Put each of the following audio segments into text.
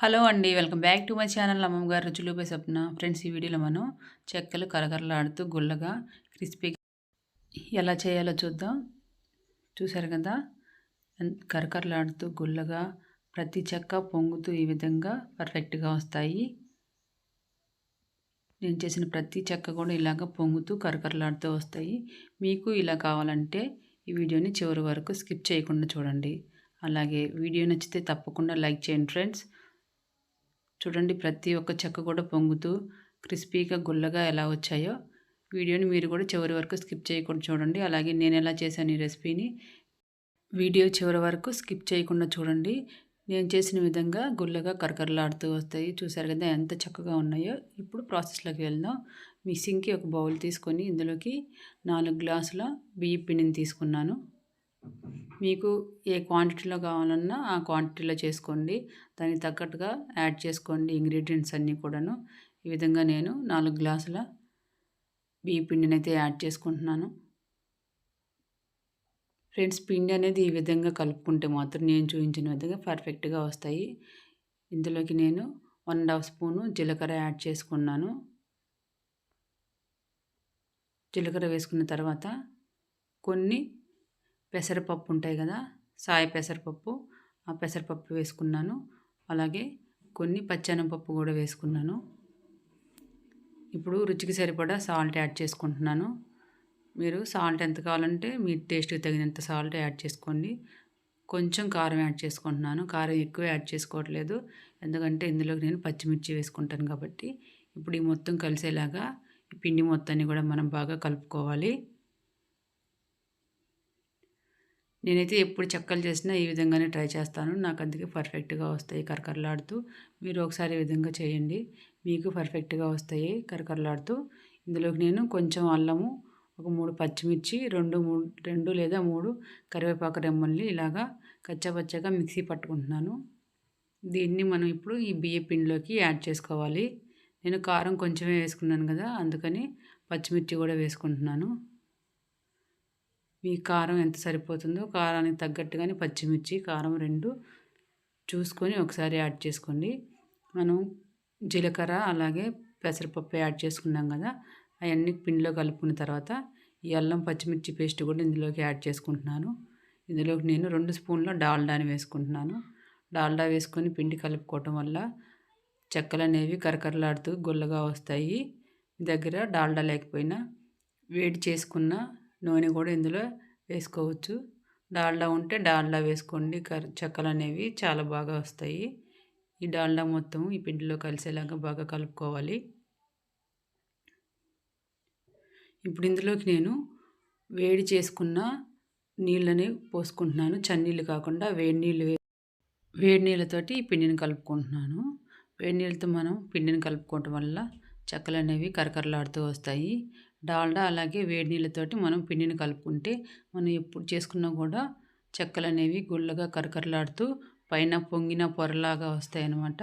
Hello అండి welcome back to my channel అమ్మమ్మ గారు రుచులుపై పై ఫ్రెండ్స్ ఈ వీడియోలో మనం చెక్కలు కరకరలాడుతూ గుల్లగా క్రిస్పీగా ఎలా చేయాలో చూద్దాం. చూసారు కదా? కరకరలాడుతూ గుల్లగా ప్రతి చెక్క పొంగుతూ ఈ విధంగా పర్ఫెక్ట్గా వస్తాయి. నేను చేసిన ప్రతి చెక్క కూడా ఇలాగ పొంగుతూ కరకరలాడుతూ వస్తాయి. మీకు ఇలా కావాలంటే ఈ వీడియోని చివరి వరకు స్కిప్ చేయకుండా చూడండి. అలాగే వీడియో నచ్చితే తప్పకుండా లైక్ చేయండి ఫ్రెండ్స్. చూడండి ప్రతి ఒక్క చెక్క కూడా పొంగుతూ క్రిస్పీగా గుల్లగా ఎలా వచ్చాయో. వీడియోని మీరు కూడా చివరి వరకు స్కిప్ చేయకుండా చూడండి. అలాగే నేను ఎలా చేశాను ఈ రెసిపీని వీడియో చివరి వరకు స్కిప్ చేయకుండా చూడండి. నేను చేసిన విధంగా గుల్లగా కరకరలాడుతూ వస్తాయి. చూసారు కదా ఎంత చక్కగా ఉన్నాయో. ఇప్పుడు ప్రాసెస్లోకి వెళ్దాం. మిక్సింగ్కి ఒక బౌల్ తీసుకొని ఇందులోకి నాలుగు గ్లాసుల బియ్య పిండిని తీసుకున్నాను. మీకు ఏ క్వాంటిటీలో కావాలన్నా ఆ క్వాంటిటీలో చేసుకోండి. దానికి తగ్గట్టుగా యాడ్ చేసుకోండి ఇంగ్రీడియంట్స్ అన్నీ కూడాను. ఈ విధంగా నేను నాలుగు గ్లాసుల బియ్య పిండిని అయితే యాడ్ చేసుకుంటున్నాను. ఫ్రెండ్స్ పిండి అనేది ఈ విధంగా కలుపుకుంటే మాత్రం నేను చూపించిన విధంగా పర్ఫెక్ట్గా వస్తాయి. ఇందులోకి నేను వన్ అండ్ హాఫ్ స్పూను జీలకర్ర యాడ్ చేసుకున్నాను. జీలకర్ర వేసుకున్న తర్వాత కొన్ని పెసరపప్పు ఉంటాయి కదా సాయ పెసరపప్పు ఆ పెసరపప్పు వేసుకున్నాను. అలాగే కొన్ని పచ్చెనపప్పు కూడా వేసుకున్నాను. ఇప్పుడు రుచికి సరిపడా సాల్ట్ యాడ్ చేసుకుంటున్నాను. మీరు సాల్ట్ ఎంత కావాలంటే మీ టేస్ట్కి తగినంత సాల్ట్ యాడ్ చేసుకోండి. కొంచెం కారం యాడ్ చేసుకుంటున్నాను. కారం ఎక్కువ యాడ్ చేసుకోవట్లేదు. ఎందుకంటే ఇందులో నేను పచ్చిమిర్చి వేసుకుంటాను కాబట్టి. ఇప్పుడు ఈ మొత్తం కలిసేలాగా పిండి మొత్తాన్ని కూడా మనం బాగా కలుపుకోవాలి. నేనైతే ఎప్పుడు చెక్కలు చేసినా ఈ విధంగానే ట్రై చేస్తాను. నాకు అందుకే పర్ఫెక్ట్గా వస్తాయి కరకరలాడుతూ. మీరు ఒకసారి ఈ విధంగా చేయండి. మీకు పర్ఫెక్ట్గా వస్తాయి కరకరలాడుతూ. ఇందులోకి నేను కొంచెం అల్లము ఒక మూడు పచ్చిమిర్చి రెండు మూడు రెండు లేదా మూడు కరివేపాకు రెమ్మల్ని ఇలాగా కచ్చపచ్చగా మిక్సీ పట్టుకుంటున్నాను. దీన్ని మనం ఇప్పుడు ఈ బియ్య పిండిలోకి యాడ్ చేసుకోవాలి. నేను కారం కొంచెమే వేసుకున్నాను కదా అందుకని పచ్చిమిర్చి కూడా వేసుకుంటున్నాను. మీ కారం ఎంత సరిపోతుందో కారానికి తగ్గట్టుగానే పచ్చిమిర్చి కారం రెండు చూసుకొని ఒకసారి యాడ్ చేసుకోండి. మనం జీలకర్ర అలాగే పెసరపప్పు యాడ్ చేసుకున్నాం కదా అవన్నీ పిండిలో కలుపుకున్న తర్వాత ఈ అల్లం పచ్చిమిర్చి పేస్ట్ కూడా ఇందులోకి యాడ్ చేసుకుంటున్నాను. ఇందులోకి నేను రెండు స్పూన్ల డాల్డాని వేసుకుంటున్నాను. డాల్డా వేసుకొని పిండి కలుపుకోవటం వల్ల చెక్కలు అనేవి కరకరలాడుతూ గుల్లగా వస్తాయి. దగ్గర డాల్డా లేకపోయినా వేడి చేసుకున్న నూనె కూడా ఇందులో వేసుకోవచ్చు. డాల్డా ఉంటే డాల్డా వేసుకోండి. కర్ చెక్కలు అనేవి చాలా బాగా వస్తాయి. ఈ డాల్డా మొత్తం ఈ పిండిలో కలిసేలాగా బాగా కలుపుకోవాలి. ఇప్పుడు ఇందులోకి నేను వేడి చేసుకున్న నీళ్ళని పోసుకుంటున్నాను. చన్నీళ్ళు కాకుండా వేడి నీళ్ళు వేడి నీళ్ళతోటి ఈ పిండిని కలుపుకుంటున్నాను. వేడి నీళ్ళతో మనం పిండిని కలుపుకోవటం వల్ల చెక్కలు అనేవి కరకరలాడుతూ వస్తాయి. డాల్డా అలాగే వేడి నీళ్ళతోటి మనం పిండిని కలుపుకుంటే మనం ఎప్పుడు చేసుకున్నా కూడా చెక్కలు అనేవి గుళ్ళగా కరకరలాడుతూ పైన పొంగిన పొరలాగా వస్తాయన్నమాట.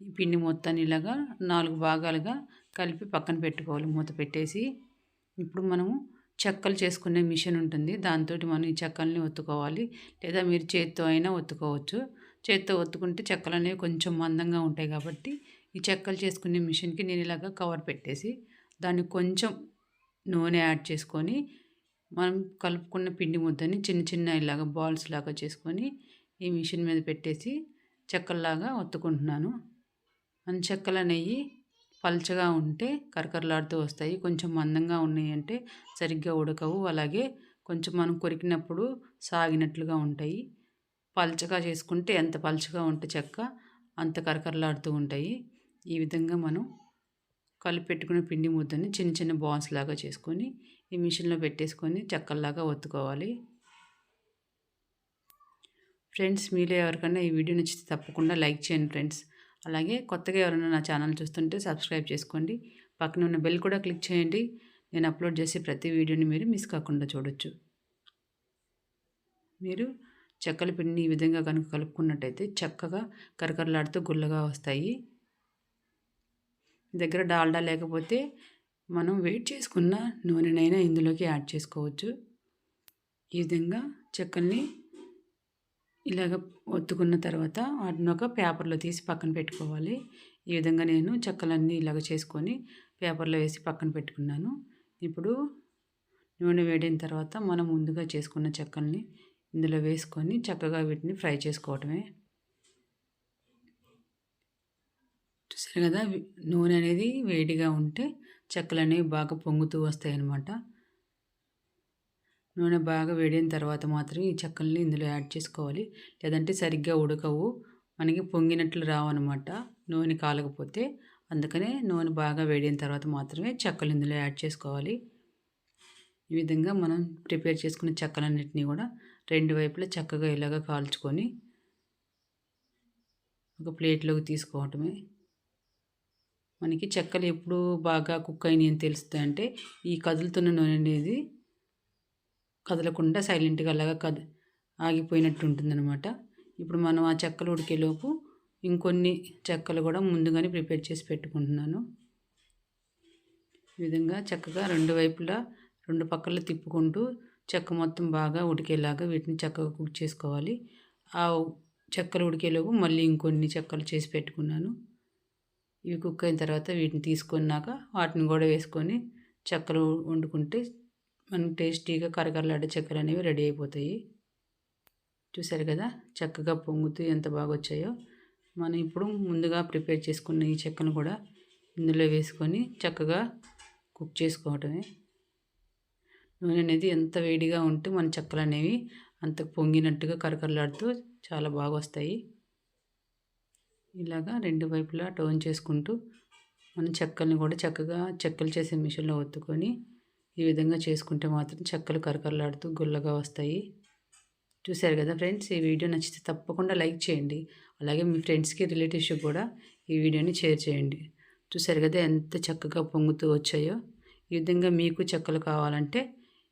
ఈ పిండి మొత్తాన్ని ఇలాగా నాలుగు భాగాలుగా కలిపి పక్కన పెట్టుకోవాలి. మూత పెట్టేసి ఇప్పుడు మనము చెక్కలు చేసుకునే మిషన్ ఉంటుంది. దాంతో మనం ఈ చెక్కల్ని ఒత్తుకోవాలి. లేదా మీరు చేత్తో అయినా ఒత్తుకోవచ్చు. చేత్తో ఒత్తుకుంటే చెక్కలు అనేవి కొంచెం మందంగా ఉంటాయి కాబట్టి ఈ చెక్కలు చేసుకునే మిషన్కి నేను ఇలాగ కవర్ పెట్టేసి దాన్ని కొంచెం నూనె యాడ్ చేసుకొని మనం కలుపుకున్న పిండి ముద్దని చిన్న చిన్న ఇలాగా బాల్స్ లాగా చేసుకొని ఈ మిషన్ మీద పెట్టేసి చెక్కల్లాగా ఒత్తుకుంటున్నాను. మన చెక్కల నెయ్యి పల్చగా ఉంటే కరకరలాడుతూ వస్తాయి. కొంచెం మందంగా ఉన్నాయి అంటే సరిగ్గా ఉడకవు. అలాగే కొంచెం మనం కొరికినప్పుడు సాగినట్లుగా ఉంటాయి. పల్చగా చేసుకుంటే ఎంత పల్చగా ఉంటే చెక్క అంత కరకరలాడుతూ ఉంటాయి. ఈ విధంగా మనం కలిపి పెట్టుకున్న పిండి ముద్దని చిన్న చిన్న బాన్స్ లాగా చేసుకొని ఈ మిషన్లో పెట్టేసుకొని చెక్కల్లాగా ఒత్తుకోవాలి. ఫ్రెండ్స్ మీలో ఎవరికైనా ఈ వీడియో నచ్చితే తప్పకుండా లైక్ చేయండి ఫ్రెండ్స్. అలాగే కొత్తగా ఎవరైనా నా ఛానల్ చూస్తుంటే సబ్స్క్రైబ్ చేసుకోండి. పక్కన ఉన్న బెల్ కూడా క్లిక్ చేయండి. నేను అప్లోడ్ చేసే ప్రతి వీడియోని మీరు మిస్ కాకుండా చూడొచ్చు. మీరు చెక్కల పిండిని ఈ విధంగా కనుక కలుపుకున్నట్టయితే చక్కగా కరకరలాడుతూ గుల్లగా వస్తాయి. దగ్గర డాల్డా లేకపోతే మనం వెయిట్ చేసుకున్న నూనెనైనా ఇందులోకి యాడ్ చేసుకోవచ్చు. ఈ విధంగా చెక్కల్ని ఇలాగ ఒత్తుకున్న తర్వాత వాటిని ఒక పేపర్లో తీసి పక్కన పెట్టుకోవాలి. ఈ విధంగా నేను చెక్కలన్నీ ఇలాగ చేసుకొని పేపర్లో వేసి పక్కన పెట్టుకున్నాను. ఇప్పుడు నూనె వేడిన తర్వాత మనం ముందుగా చేసుకున్న చెక్కల్ని ఇందులో వేసుకొని చక్కగా వీటిని ఫ్రై చేసుకోవటమే. చూసారు కదా నూనె అనేది వేడిగా ఉంటే చెక్కలు అనేవి బాగా పొంగుతూ వస్తాయి అన్నమాట నూనె బాగా వేడిన తర్వాత మాత్రమే ఈ చెక్కల్ని ఇందులో యాడ్ చేసుకోవాలి. లేదంటే సరిగ్గా ఉడకవు. మనకి పొంగినట్లు రావన్నమాట. నూనె కాలకపోతే అందుకనే నూనె బాగా వేడిన తర్వాత మాత్రమే చెక్కలు ఇందులో యాడ్ చేసుకోవాలి. ఈ విధంగా మనం ప్రిపేర్ చేసుకున్న చెక్కలన్నింటినీ కూడా రెండు వైపులా చక్కగా ఇలాగ కాల్చుకొని ఒక ప్లేట్లోకి తీసుకోవటమే. మనకి చెక్కలు ఎప్పుడు బాగా కుక్ అయినాయి అని తెలుస్తాయంటే ఈ కదులుతున్న నూనె అనేది కదలకుండా సైలెంట్గా అలాగా కద ఆగిపోయినట్టు ఉంటుందన్నమాట. ఇప్పుడు మనం ఆ చెక్కలు ఉడికేలోపు ఇంకొన్ని చెక్కలు కూడా ముందుగానే ప్రిపేర్ చేసి పెట్టుకుంటున్నాను. ఈ విధంగా చక్కగా రెండు వైపులా రెండు పక్కల తిప్పుకుంటూ చెక్క మొత్తం బాగా ఉడికేలాగా వీటిని చక్కగా కుక్ చేసుకోవాలి. ఆ చెక్కలు ఉడికేలోపు మళ్ళీ ఇంకొన్ని చెక్కలు చేసి పెట్టుకున్నాను. ఇవి కుక్ అయిన తర్వాత వీటిని తీసుకున్నాక వాటిని కూడా వేసుకొని చెక్కలు వండుకుంటే మనం టేస్టీగా కరకరలాడే చెక్కలు అనేవి రెడీ అయిపోతాయి. చూసారు కదా? చక్కగా పొంగుతూ ఎంత బాగా వచ్చాయో. మనం ఇప్పుడు ముందుగా ప్రిపేర్ చేసుకున్న ఈ చెక్కను కూడా ఇందులో వేసుకొని చక్కగా కుక్ చేసుకోవటమే. నూనె అనేది ఎంత వేడిగా ఉంటే మన చెక్కలు అనేవి అంత పొంగినట్టుగా కరకరలాడుతూ చాలా బాగా వస్తాయి. ఇలాగా రెండు వైపులా టర్న్ చేసుకుంటూ మనం చెక్కల్ని కూడా చక్కగా చెక్కలు చేసే మిషన్లో ఒత్తుకొని ఈ విధంగా చేసుకుంటే మాత్రం చెక్కలు కరకరలాడుతూ గుల్లగా వస్తాయి. చూశారు కదా ఫ్రెండ్స్? ఈ వీడియో నచ్చితే తప్పకుండా లైక్ చేయండి. అలాగే మీ ఫ్రెండ్స్కి రిలేటివ్స్కి కూడా ఈ వీడియోని షేర్ చేయండి. చూశారు కదా ఎంత చక్కగా పొంగుతూ వచ్చాయో? ఈ విధంగా మీకు చెక్కలు కావాలంటే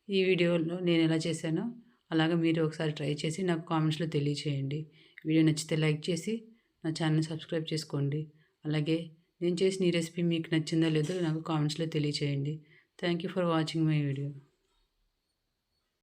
ఈ వీడియోలో నేను ఎలా చేశానో అలాగే మీరు ఒకసారి ట్రై చేసి నాకు కామెంట్స్లో తెలియచేయండి. వీడియో నచ్చితే లైక్ చేసి నా ఛానల్ సబ్స్క్రైబ్ చేసుకోండి. అలాగే నేను చేసిన ఈ రెసిపీ మీకు నచ్చిందో లేదో నాకు కామెంట్స్లో తెలియచేయండి. Thank you for watching my video.